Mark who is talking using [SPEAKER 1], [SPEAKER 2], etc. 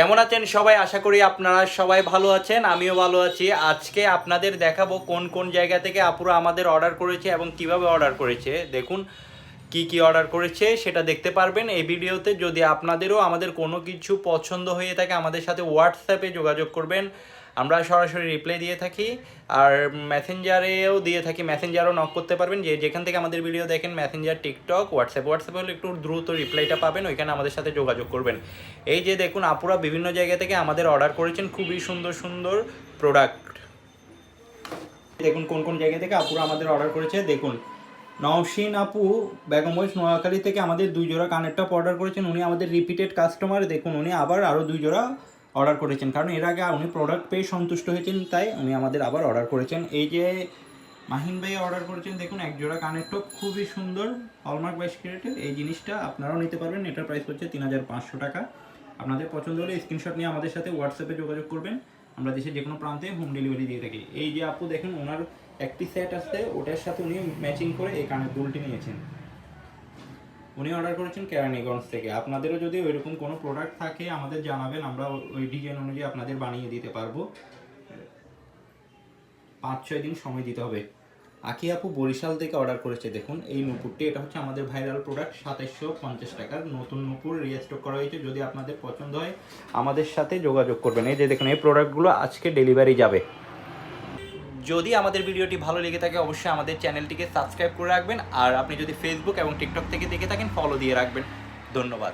[SPEAKER 1] কেমন আছেন সবাই? আশা করি আপনারা সবাই ভালো আছেন, আমিও ভালো আছি। আজকে আপনাদের দেখাবো কোন কোন জায়গা থেকে আপুরা আমাদের অর্ডার করেছে এবং কীভাবে অর্ডার করেছে। দেখুন কি কি অর্ডার করেছে সেটা দেখতে পারবেন। এই ভিডিওতে যদি আপনাদেরও আমাদের কোনো কিছু পছন্দ হয়ে থাকে, আমাদের সাথে হোয়াটসঅ্যাপে যোগাযোগ করবেন। আমরা সরাসরি রিপ্লাই দিয়ে থাকি। আর মেসেঞ্জারেও দিয়ে থাকি মেসেঞ্জারও নক করতে পারবেন। যে যেখান থেকে আমাদের ভিডিও দেখেন মেসেঞ্জার টিকটক হোয়াটসঅ্যাপ হোয়াটসঅ্যাপে হলে একটু দ্রুত রিপ্লাইটা পাবেন, ওইখানে আমাদের সাথে যোগাযোগ করবেন। এই যে দেখুন, আপুরা বিভিন্ন জায়গা থেকে আমাদের অর্ডার করেছেন, খুবই সুন্দর সুন্দর প্রোডাক্ট দেখুন, কোন কোন জায়গা থেকে আপুরা আমাদের অর্ডার করেছে, দেখুন। নওশিন আপু বেগমগঞ্জ নোয়াখালী থেকে আমাদের দুই জোড়া কানের টপ অর্ডার করেছেন। উনি আমাদের রিপিটেড কাস্টমার দেখুন, উনি আবার আরও দুই জোড়া অর্ডার করেছেন। কারণ এর আগে উনি প্রোডাক্ট পেয়ে সন্তুষ্ট হয়েছেন, তাই উনি আমাদের আবার অর্ডার করেছেন। এই যে মাহিন ভাই অর্ডার করেছেন, দেখুন, এক জোড়া কানের টপ খুবই সুন্দর হলমার্ক বাইশ ক্যারেটের এই জিনিসটা আপনারাও নিতে পারবেন এটার প্রাইস হচ্ছে তিন হাজার পাঁচশো টাকা। আপনাদের পছন্দ হলে স্ক্রিনশট নিয়ে আমাদের সাথে হোয়াটসঅ্যাপে যোগাযোগ করবেন। আমরা দেশের যে কোনো প্রান্তে হোম ডেলিভারি দিয়ে থাকি। এই যে আপু দেখেন, ওনার একটি সেট আসতে ওটার সাথে উনি ম্যাচিং করে এই কানের দুলটি নিয়েছেন। উনি অর্ডার করেছেন কেরানীগঞ্জ থেকে। আপনাদেরও যদি ওইরকম কোনো প্রোডাক্ট থাকে, আমাদের জানাবেন, আমরা ওই ডিজাইন অনুযায়ী আপনাদের বানিয়ে দিতে পারব। পাঁচ ছয় দিন সময় দিতে হবে। আকি আপু বরিশাল থেকে অর্ডার করেছে, দেখুন, এই নুপুরটি, এটা হচ্ছে আমাদের ভাইরাল প্রোডাক্ট সাতাইশশো পঞ্চাশ টাকার নতুন নুপুর রিস্টক করা হয়েছে, যদি আপনাদের পছন্দ হয়, আমাদের সাথে যোগাযোগ করবেন। এই যে দেখুন, এই প্রোডাক্টগুলো আজকে ডেলিভারি যাবে। যদি আমাদের ভিডিওটি ভালো লেগে থাকে, অবশ্যই আমাদের চ্যানেলটিকে সাবস্ক্রাইব করে রাখবেন, আর আপনি যদি ফেসবুক এবং টিকটক থেকে দেখে থাকেন ফলো দিয়ে রাখবেন। ধন্যবাদ।